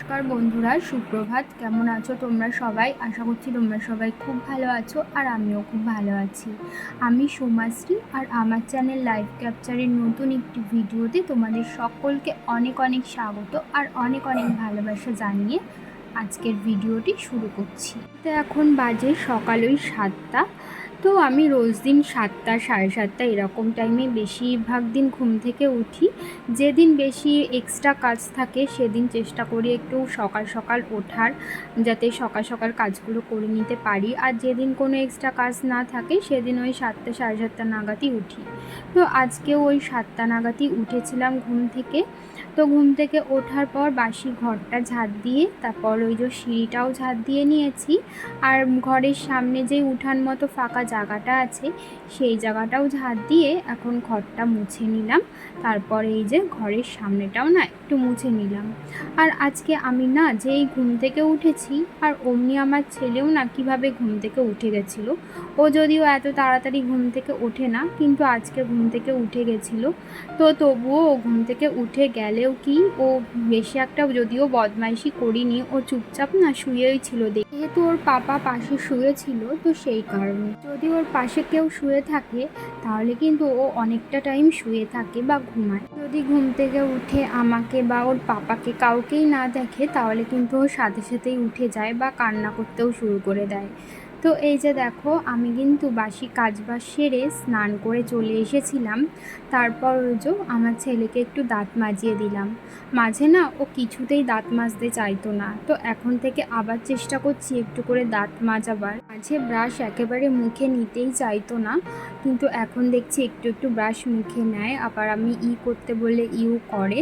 নমস্কার বন্ধুরা, সুপ্রভাত। কেমন আছো তোমরা সবাই? আশা করছি তোমরা সবাই খুব ভালো আছো আর আমিও খুব ভালো আছি। আমি সোমাশ্রী আর আমার চ্যানেল লাইভ ক্যাপচারের নতুন একটি ভিডিওতে তোমাদের সকলকে অনেক অনেক স্বাগত আর অনেক অনেক ভালোবাসা জানিয়ে আজকের ভিডিওটি শুরু করছি। তো এখন বাজে সকাল ওই সাতটা। তো আমি রোজ দিন সাতটা, সাড়ে সাতটা এরকম টাইমে বেশিরভাগ দিন ঘুম থেকে উঠি। যেদিন বেশি এক্সট্রা কাজ থাকে সেদিন চেষ্টা করি একটু সকাল সকাল ওঠার, যাতে সকাল সকাল কাজগুলো করে নিতে পারি। আর যেদিন কোনো এক্সট্রা কাজ না থাকে সেদিন ওই সাতটা, সাড়ে সাতটা নাগাদই উঠি। তো আজকেও ওই সাতটা নাগাদই উঠেছিলাম ঘুম থেকে। তো ঘুম থেকে ওঠার পর বাসি ঘরটা ঝাড় দিয়ে, তারপর ওই যে সিঁড়িটাও ঝাড় দিয়ে নিয়েছি। আর ঘরের সামনে যে উঠান মতো ফাঁকা জায়গাটা আছে, সেই জায়গাটাও ঝাড় দিয়ে এখন ঘরটা মুছে নিলাম। তারপর এই যে ঘরের সামনেটাও না একটু মুছে নিলাম। আর আজকে আমি না যেই ঘুম থেকে উঠেছি, আর অমনি আমার ছেলেও না কীভাবে ঘুম থেকে উঠে গেছিল, ও যদিও এত তাড়াতাড়ি ঘুম থেকে ওঠে না, কিন্তু আজকে ঘুম থেকে উঠে গেছিল। তো তবুও ও ঘুম থেকে উঠে গেলেও কি, ও বেশি একটা যদিও বদমাইশি করিনি, ও চুপচাপ না শুয়েই ছিল যেহেতু ওর পাপা পাশে শুয়েছিল, তো সেই কারণে। যদি ওর পাশে কেউ শুয়ে থাকে, তাহলে কিন্তু ও অনেকটা টাইম শুয়ে থাকে বা ঘুমায়। যদি ঘুম থেকে উঠে আমাকে বা ওর পাপাকে কাউকেই না দেখে, তাহলে কিন্তু ও সাথে সাথেই উঠে যায় বা কান্না করতেও শুরু করে দেয়। তো এই যে দেখো, আমি কিন্তু বাসি কাজবাজ সেরে স্নান করে চলে এসেছিলাম। তারপর যে আমার ছেলেকে একটু দাঁত মাজিয়ে দিলাম। মাঝে না ও কিছুতেই দাঁত মাজতে চাইতো না। তো এখন থেকে আবার চেষ্টা করছি একটু করে দাঁত মাজাবার। মাঝে ব্রাশ একেবারে মুখে নিতেই চাইতো না। কিন্তু এখন দেখছি একটু একটু ব্রাশ মুখে নেয়। আবার আমি ই করতে বলে ইউ করে।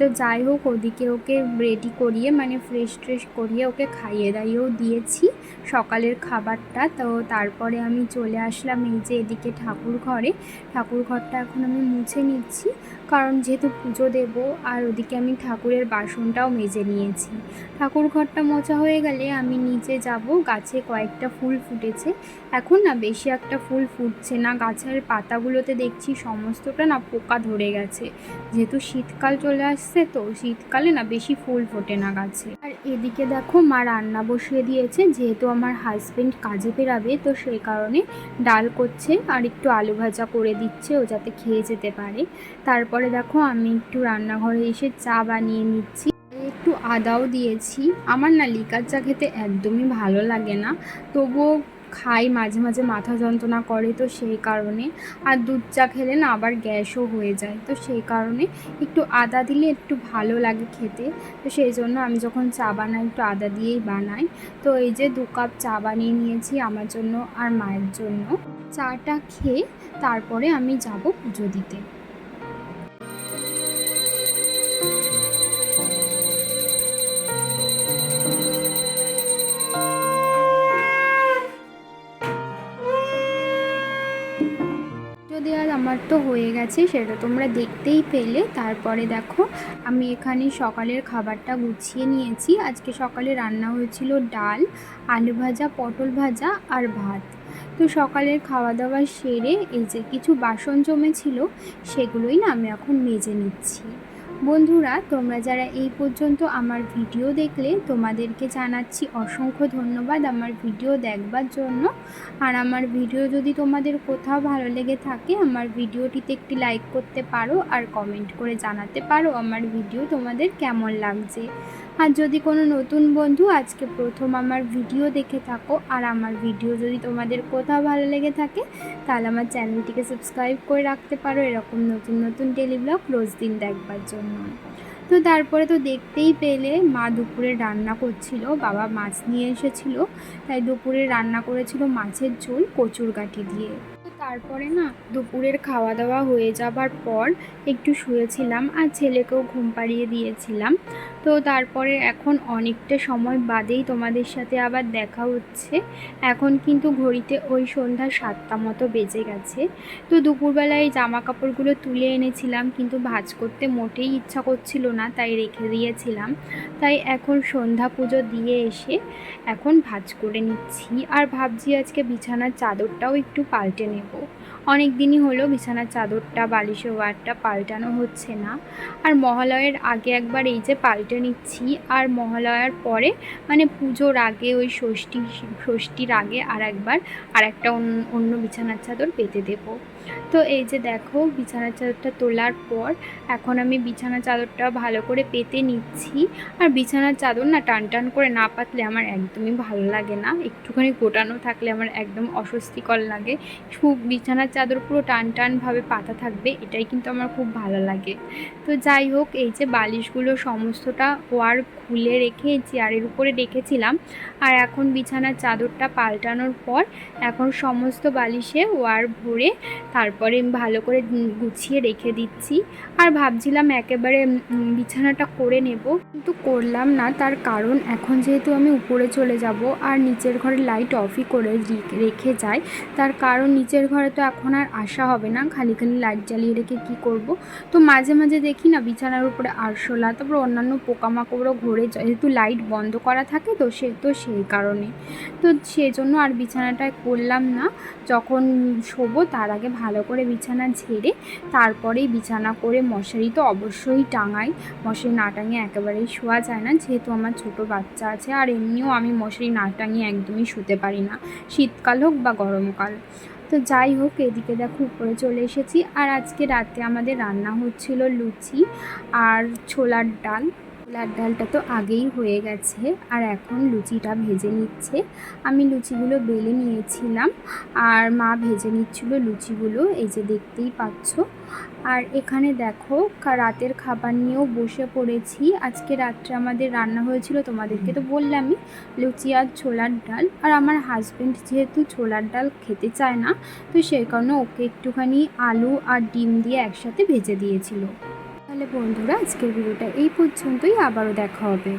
তো যাই হোক, ওদিকে ওকে রেডি করিয়ে মানে ফ্রেশ ট্রেশ করিয়ে ওকে খাইয়ে দাইয়েও দিয়েছি। সকালের খাবারটা। তো তারপরে আমি চলে আসলাম এই যে এদিকে ঠাকুর ঘরে। ঠাকুর ঘরটা এখন আমি মুছে নিচ্ছি, কারণ যেহেতু পুজো দেব আর ওদিকে আমি ঠাকুরের বাসনটাও মেজে নিয়েছি। ঠাকুর ঘরটা মোছা হয়ে গেলে আমি নিচে যাব, গাছে কয়েকটা ফুল ফুটেছে। এখন না বেশি একটা ফুল ফুটছে না, গাছের পাতাগুলোতে দেখছি সমস্তটা না পোকা ধরে গেছে। যেহেতু শীতকাল চলে আসছে তো শীতকালে না বেশি ফুল ফোটে না গাছে। আর এদিকে দেখো মা রান্না বসিয়ে দিয়েছে, যেহেতু আমার হাজবেন্ড কাজে বেরাবে তো সেই কারণে ডাল করছে আর একটু আলু ভাজা করে দিচ্ছে ও যাতে খেয়ে যেতে পারে। তারপরে দেখো আমি একটু রান্নাঘরে এসে চা বানিয়ে নিচ্ছি। একটু আদাও দিয়েছি। আমার না লিকার চা খেতে একদমই ভালো লাগে না। তবুও খাই মাঝে মাঝে মাথা যন্ত্রণা করে তো সেই কারণে। আর দুধ চা খেলে না আবার গ্যাসও হয়ে যায়। তো সেই কারণে একটু আদা দিলে একটু ভালো লাগে খেতে। তো সেই জন্য আমি যখন চা বানাই, একটু আদা দিয়েই বানাই। তো এই যে দু কাপ চা বানিয়ে নিয়েছি আমার জন্য আর মায়ের জন্য। চাটা খেয়ে তারপরে আমি যাব পুজো দিতে। হয়ে গেছে, সেটা তোমরা দেখতেই পেলে। তারপরে দেখো, আমি এখানে সকালের খাবারটা গুছিয়ে নিয়েছি। আজকে সকালে রান্না হয়েছিল ডাল, আলু ভাজা, পটল ভাজা আর ভাত। তো সকালের খাওয়া দাওয়া সেরে এই যে কিছু বাসন জমেছিল, সেগুলোই না আমি এখন মেজে নিচ্ছি। বন্ধুরা, তোমরা যারা এই পর্যন্ত আমার ভিডিও দেখলে, তোমাদেরকে জানাচ্ছি অসংখ্য ধন্যবাদ আমার ভিডিও দেখবার জন্য। আর আমার ভিডিও যদি তোমাদের কোথাও ভালো লেগে থাকে, আমার ভিডিওটিতে একটি লাইক করতে পারো আর কমেন্ট করে জানাতে পারো আমার ভিডিও তোমাদের কেমন লাগছে। আর যদি কোনো নতুন বন্ধু আজকে প্রথম আমার ভিডিও দেখে থাকো, আর আমার ভিডিও যদি তোমাদের কোথাও ভালো লেগে থাকে, তাহলে আমার চ্যানেলটিকে সাবস্ক্রাইব করে রাখতে পারো। এরকম নতুন নতুন টেলিব্লগ রোজ দিন দেখবার জন্য। তো তারপরে তো দেখতেই পেলে, মা দুপুরে রান্না করছিল, বাবা মাছ নিয়ে এসেছিল, তাই দুপুরে রান্না করেছিল মাছের ঝোল কচুর গাঠি দিয়ে। তারপরে না দুপুরের খাওয়া দাওয়া হয়ে যাবার পর একটু শুয়েছিলাম আর ছেলেকেও ঘুম পাড়িয়ে দিয়েছিলাম। তো তারপরে এখন অনেকটা সময় বাদেই তোমাদের সাথে আবার দেখা হচ্ছে। এখন কিন্তু ঘড়িতে ওই সন্ধ্যা সাতটা মতো বেজে গেছে। তো দুপুরবেলায় জামা কাপড়গুলো তুলে এনেছিলাম কিন্তু ভাজ করতে মোটেই ইচ্ছা করছিল না, তাই রেখে দিয়েছিলাম। তাই এখন সন্ধ্যা পুজো দিয়ে এসে এখন ভাজ করে নিচ্ছি। আর ভাবছি আজকে বিছানার চাদরটাও একটু পাল্টে নেব। অনেক দিনই হলো বিছানার চাদরটা, বালিশের ওয়ারটা পাল্টানো হচ্ছে না। আর মহালয়ের আগে একবার এই যে পাল্টে নিচ্ছি, আর মহালয়ার পরে মানে পুজোর আগে, ওই ষষ্ঠী, ষষ্ঠীর আগে আর একবার, আর একটা অন্য অন্য বিছানার চাদর পেতে দেবো। তো এই যে দেখো, বিছানার চাদরটা তোলার পর, এখন আমি বিছানার চাদরটা ভালো করে পেতে নিচ্ছি। আর বিছানার চাদর না টান টান করে না পাতলে আমার একদমই ভালো লাগে না। একটুখানি গোটানো থাকলে আমার একদম অস্বস্তিকর লাগে। খুব বিছানার চাদর পুরো টান টানভাবে পাতা থাকবে, এটাই কিন্তু আমার খুব ভালো লাগে। তো যাই হোক, এই যে বালিশগুলো সমস্তটা ওয়ার খুলে রেখে চেয়ারের উপরে রেখেছিলাম, আর এখন বিছানার চাদরটা পাল্টানোর পর এখন সমস্ত বালিশে ওয়ার ভরে তারপরে ভালো করে গুছিয়ে রেখে দিচ্ছি। আর ভাবছিলাম একেবারে বিছানাটা করে নেব, কিন্তু করলাম না, তার কারণ এখন যেহেতু আমি উপরে চলে যাব, আর নিচের ঘরে লাইট অফই করে রেখে যাই, তার কারণ নিচের ঘরে তো এখন আর আসা হবে না। খালি খালি লাইট জ্বালিয়ে রেখে কি করব? তো মাঝে মাঝে দেখি না বিছানার উপরে আরশোলা, তারপর অন্যান্য পোকামাকড়ও ঘুরে যেহেতু লাইট বন্ধ করা থাকে তো সে, তো সেই কারণে। তো সেজন্য আর বিছানাটা করলাম না। যখন শোবো তার আগে ভালো করে বিছানা ঝেড়ে তারপরেই বিছানা করে মশারি তো অবশ্যই টাঙাই। মশারি না টাঙিয়ে একেবারেই শোয়া যায় না। যেহেতু আমার ছোট বাচ্চা আছে আর এমনিও আমি মশারি না টাঙিয়ে একদমই শুতে পারি না। শীতকাল হোক বা গরমকাল। তো যাই হোক, এদিকে দেখো উপরে চলে এসেছি। আর আজকে রাতে আমাদের রান্না হচ্ছিল লুচি আর ছোলার ডাল। ছোলার ডালটা তো আগেই হয়ে গেছে, আর এখন লুচিটা ভেজে নিচ্ছে। আমি লুচিগুলো বেলে নিয়েছিলাম, আর মা ভেজে নিচ্ছিল লুচিগুলো, এই যে দেখতেই পাচ্ছ। আর এখানে দেখো রাতের খাবার নিয়েও বসে পড়েছি। আজকে রাত্রে আমাদের রান্না হয়েছিল, তোমাদেরকে তো বললামই, লুচি আর ছোলার ডাল। আর আমার হাজব্যান্ড যেহেতু ছোলার ডাল খেতে চায় না, তো সেই কারণে ওকে একটুখানি আলু আর ডিম দিয়ে একসাথে ভেজে দিয়েছিল। তাহলে বন্ধুরা আজকের ভিডিওটা এই পর্যন্তই। আবারও দেখা হবে।